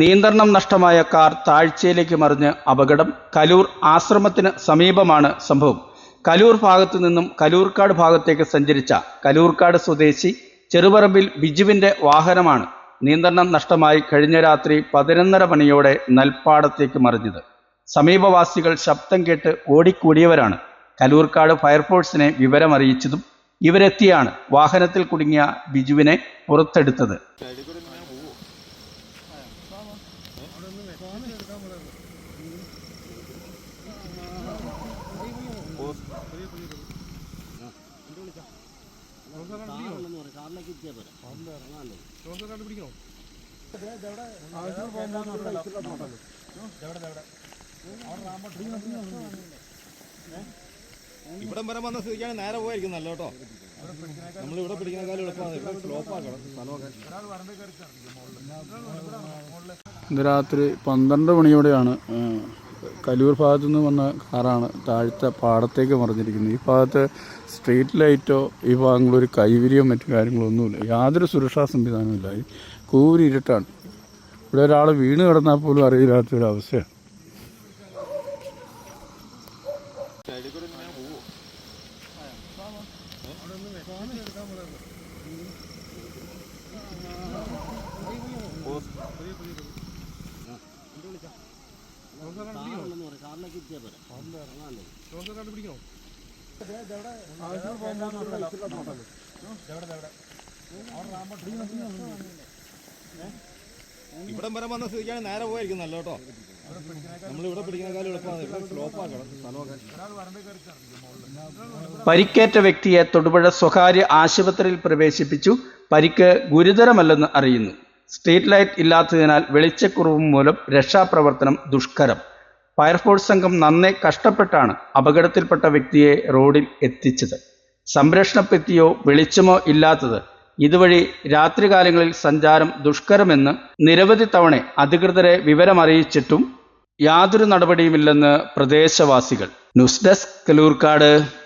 നിയന്ത്രണം നഷ്ടമായ കാർ താഴ്ചയിലേക്ക് മറിഞ്ഞ് അപകടം. കലൂർ ആശ്രമത്തിന് സമീപമാണ് സംഭവം. കലൂർ ഭാഗത്തു നിന്നും കലൂർക്കാട് ഭാഗത്തേക്ക് സഞ്ചരിച്ച കലൂർക്കാട് സ്വദേശി ചെറുപറമ്പിൽ ബിജുവിന്റെ വാഹനമാണ് നിയന്ത്രണം നഷ്ടമായി കഴിഞ്ഞ രാത്രി പതിനൊന്നര മണിയോടെ നെൽപ്പാടത്തേക്ക് മറിഞ്ഞത്. സമീപവാസികൾ ശബ്ദം കേട്ട് ഓടിക്കൂടിയവരാണ്. കലൂർക്കാട് ഫയർഫോഴ്സിനെ വിവരമറിയിച്ചതും ഇവരെത്തിയാണ് വാഹനത്തിൽ കുടുങ്ങിയ ബിജുവിനെ പുറത്തെടുത്തത്. ഇവിടം വരെ വന്ന സ്ഥിതിക്കാണ് നേരെ പോയിരിക്കും നല്ല കേട്ടോ? നമ്മൾ ഇവിടെ പിടിക്കുന്നേക്കാളും എളുപ്പമാണ് ഇവിടെ സ്ലോപ്പ് ആക്കണം. സ്ഥലമൊക്കെ. ഇന്ന് രാത്രി പന്ത്രണ്ട് മണിയോടെയാണ് കലൂർ ഭാഗത്തു നിന്ന് വന്ന കാറാണ് താഴത്തെ പാടത്തേക്ക് മറിഞ്ഞിരിക്കുന്നത്. ഈ ഭാഗത്ത് സ്ട്രീറ്റ് ലൈറ്റോ ഈ ഭാഗങ്ങളിൽ ഒരു കൈവരിയോ മറ്റു കാര്യങ്ങളോ ഒന്നുമില്ല യാതൊരു സുരക്ഷാ ഈ കൂരി ഇരുട്ടാണ്. ഇവിടെ ഒരാൾ വീണ് കിടന്നാൽ പോലും അറിയില്ലാത്തൊരു അവസ്ഥയാണ്. ഇവിടം വരെ വന്ന സ്ഥിതിക്കാണ് നേരെ പോയിരിക്കും നല്ല കേട്ടോ. നമ്മളിവിടെ പിടിക്കുന്നേക്കാളും എളുപ്പമാണ്. ഇവിടെ സ്ലോപ്പ് ആക്കണം. സ്ഥലമൊക്കെ. പരിക്കേറ്റ വ്യക്തിയെ തൊടുപുഴ സ്വകാര്യ ആശുപത്രിയിൽ പ്രവേശിപ്പിച്ചു. പരിക്ക് ഗുരുതരമല്ലെന്ന് അറിയുന്നു. സ്ട്രീറ്റ് ലൈറ്റ് ഇല്ലാത്തതിനാൽ വെളിച്ചക്കുറവ് മൂലം രക്ഷാപ്രവർത്തനം ദുഷ്കരം. ഫയർഫോഴ്സ് സംഘം നന്നേ കഷ്ടപ്പെട്ടാണ് അപകടത്തിൽപ്പെട്ട വ്യക്തിയെ റോഡിൽ എത്തിച്ചത്. സംരക്ഷണപ്പെത്തിയോ വെളിച്ചമോ ഇല്ലാത്തത്. ഇതുവഴി രാത്രികാലങ്ങളിൽ സഞ്ചാരം ദുഷ്കരമെന്ന് നിരവധി തവണ അധികൃതരെ വിവരമറിയിച്ചിട്ടും യാതൊരു നടപടിയുമില്ലെന്ന് പ്രദേശവാസികൾ. News desk Kalloorkkad.